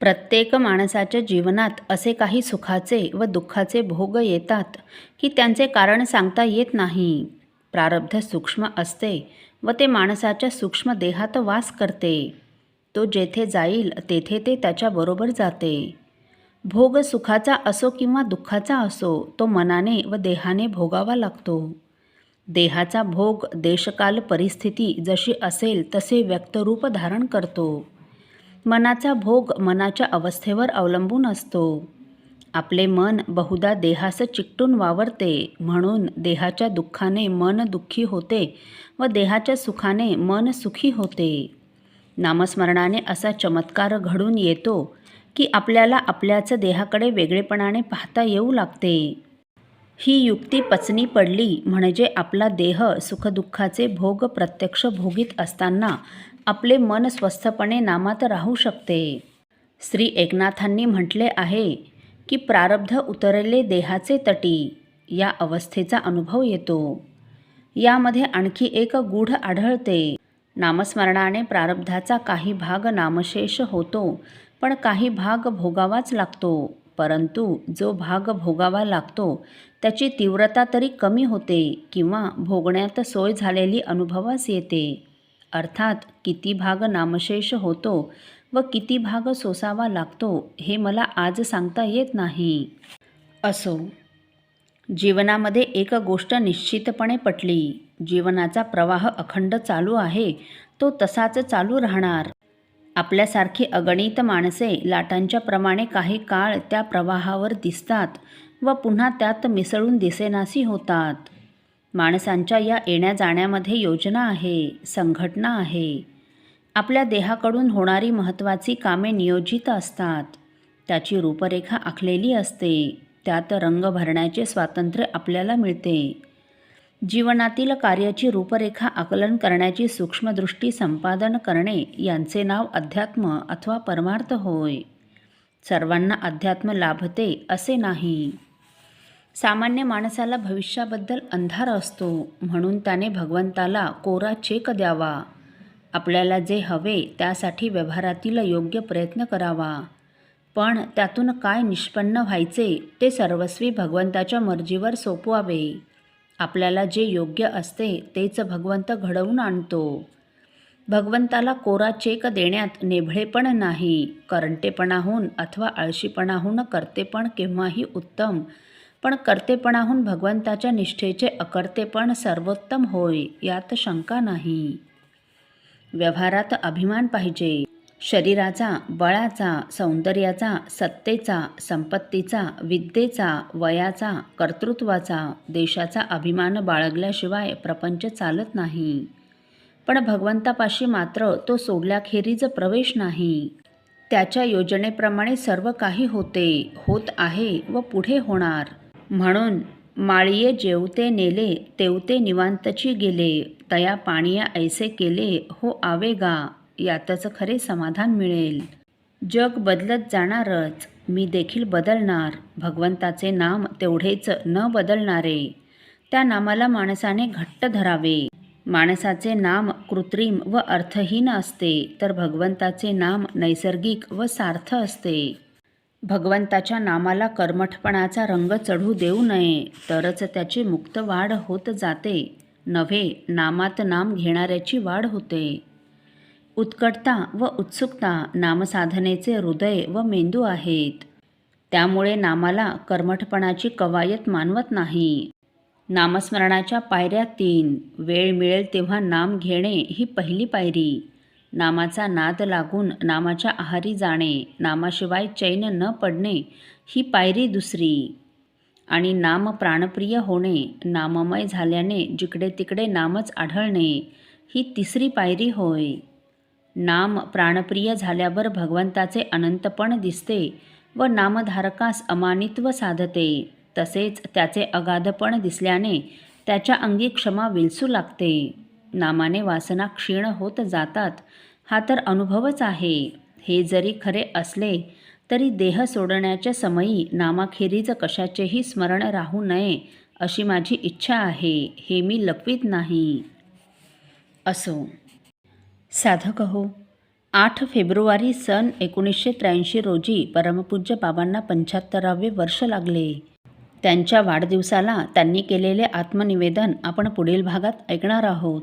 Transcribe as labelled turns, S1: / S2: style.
S1: प्रत्येक माणसाच्या जीवनात असे काही सुखाचे व दुःखाचे भोग येतात की त्यांचे कारण सांगता येत नाही. प्रारब्ध सूक्ष्म असते व ते माणसाच्या सूक्ष्म देहात वास करते. तो जेथे जाईल तेथे ते त्याच्याबरोबर जाते. भोग सुखाचा असो किंवा दुःखाचा असो तो मनाने व देहाने भोगावा लागतो. देहाचा भोग देशकाल परिस्थिती जशी असेल तसे व्यक्तरूप धारण करतो. मनाचा भोग मनाच्या अवस्थेवर अवलंबून असतो. आपले मन बहुधा देहास चिकटून वावरते म्हणून देहाच्या दुःखाने मन दुःखी होते व देहाच्या सुखाने मन सुखी होते. नामस्मरणाने असा चमत्कार घडून येतो की आपल्याला आपल्याच देहाकडे वेगळेपणाने पाहता येऊ लागते. ही युक्ती पचनी पडली म्हणजे आपला देह सुखदुःखाचे भोग प्रत्यक्ष भोगीत असताना आपले मन स्वस्थपणे नामात राहू शकते. श्री एकनाथांनी म्हटले आहे की प्रारब्ध उतरले देहाचे तटी या अवस्थेचा अनुभव येतो. यामध्ये आणखी एक गूढ आढळते. नामस्मरणाने प्रारब्धाचा काही भाग नामशेष होतो पण काही भाग भोगावाच लागतो परंतु जो भाग भोगावा लागतो त्याची तीव्रता तरी कमी होते किंवा भोगण्यात सोय झालेली अनुभवास येते. अर्थात किती भाग नामशेष होतो व किती भाग सोसावा लागतो हे मला आज सांगता येत नाही. असो जीवनामध्ये एक गोष्ट निश्चितपणे पटली. जीवनाचा प्रवाह अखंड चालू आहे तो तसाच चालू राहणार. आपल्यासारखी अगणित माणसे लाटांच्या प्रमाणे काही काळ त्या प्रवाहावर दिसतात व पुन्हा त्यात मिसळून दिसेनासी होतात. माणसांच्या या येण्या जाण्यामध्ये योजना आहे संघटना आहे. आपल्या देहाकडून होणारी महत्त्वाची कामे नियोजित असतात. त्याची रूपरेखा आखलेली असते. त्यात रंग भरण्याचे स्वातंत्र्य आपल्याला मिळते. जीवनातील कार्याची रूपरेखा आकलन करण्याची सूक्ष्मदृष्टी संपादन करणे यांचे नाव अध्यात्म अथवा परमार्थ होय. सर्वांना अध्यात्म लाभते असे नाही. सामान्य माणसाला भविष्याबद्दल अंधार असतो म्हणून त्याने भगवंताला कोरा चेक द्यावा. आपल्याला जे हवे त्यासाठी व्यवहारातील योग्य प्रयत्न करावा. पण त्यातून काय निष्पन्न व्हायचे ते सर्वस्वी भगवंताच्या मर्जीवर सोपवावे. आपल्याला जे योग्य असते तेच भगवंत घडवून आणतो. भगवंताला कोरा चेक देण्यात नेभळेपण नाही करंटेपणाहून अथवा आळशीपणाहून करतेपण केव्हाही उत्तम पण कर्तेपणाहून भगवंताच्या निष्ठेचे अकर्तेपण सर्वोत्तम होय यात शंका नाही. व्यवहारात अभिमान पाहिजे. शरीराचा बळाचा सौंदर्याचा सत्तेचा संपत्तीचा विद्येचा वयाचा कर्तृत्वाचा देशाचा अभिमान बाळगल्याशिवाय प्रपंच चालत नाही. पण भगवंतापाशी मात्र तो सोडल्याखेरीज प्रवेश नाही. त्याच्या योजनेप्रमाणे सर्व काही होते होत आहे व पुढे होणार. म्हणून माळिये जेवते नेले तेवते निवांतची गेले तया पाणिया ऐसे केले हो आवेगा यातच खरे समाधान मिळेल. जग बदलत जाणारच मी देखील बदलणार भगवंताचे नाम तेवढेच न बदलणारे. त्या नामाला माणसाने घट्ट धरावे. माणसाचे नाम कृत्रिम व अर्थहीन असते तर भगवंताचे नाम नैसर्गिक व सार्थ असते. भगवंताच्या नामाला कर्मठपणाचा रंग चढू देऊ नये तरच त्याची मुक्त वाढ होत जाते. नव्हे नामात नाम घेणाऱ्याची वाढ होते. उत्कटता व उत्सुकता नामसाधनेचे हृदय व मेंदू आहेत. त्यामुळे नामाला कर्मठपणाची कवायत मानवत नाही. नामस्मरणाच्या पायऱ्या तीन. वेळ मिळेल तेव्हा नाम घेणे ही पहिली पायरी. नामाचा नाद लागून नामाच्या आहारी जाणे नामाशिवाय चैन न पडणे ही पायरी दुसरी. आणि नाम प्राणप्रिय होणे नाममय झाल्याने जिकडे तिकडे नामच आढळणे ही तिसरी पायरी होय. नाम प्राणप्रिय झाल्यावर भगवंताचे अनंतपण दिसते व नामधारकास अमानित्व साधते. तसेच त्याचे अगाधपण दिसल्याने त्याच्या अंगी क्षमा विलसू लागते. नामाने वासना क्षीण होत जातात. हा तर अनुभवच आहे. हे जरी खरे असले तरी देह सोडण्याच्या समयी नामाखेरीज कशाचेही स्मरण राहू नये अशी माझी इच्छा आहे. हे मी लपवीत नाही. असो. साधक हो आठ फेब्रुवारी सन एकोणीसशे त्र्याऐंशी रोजी परमपूज्य बाबांना पंच्याहत्तरावे वर्ष लागले. त्यांच्या वाढदिवसाला त्यांनी केलेले आत्मनिवेदन आपण पुढील भागात ऐकणार आहोत.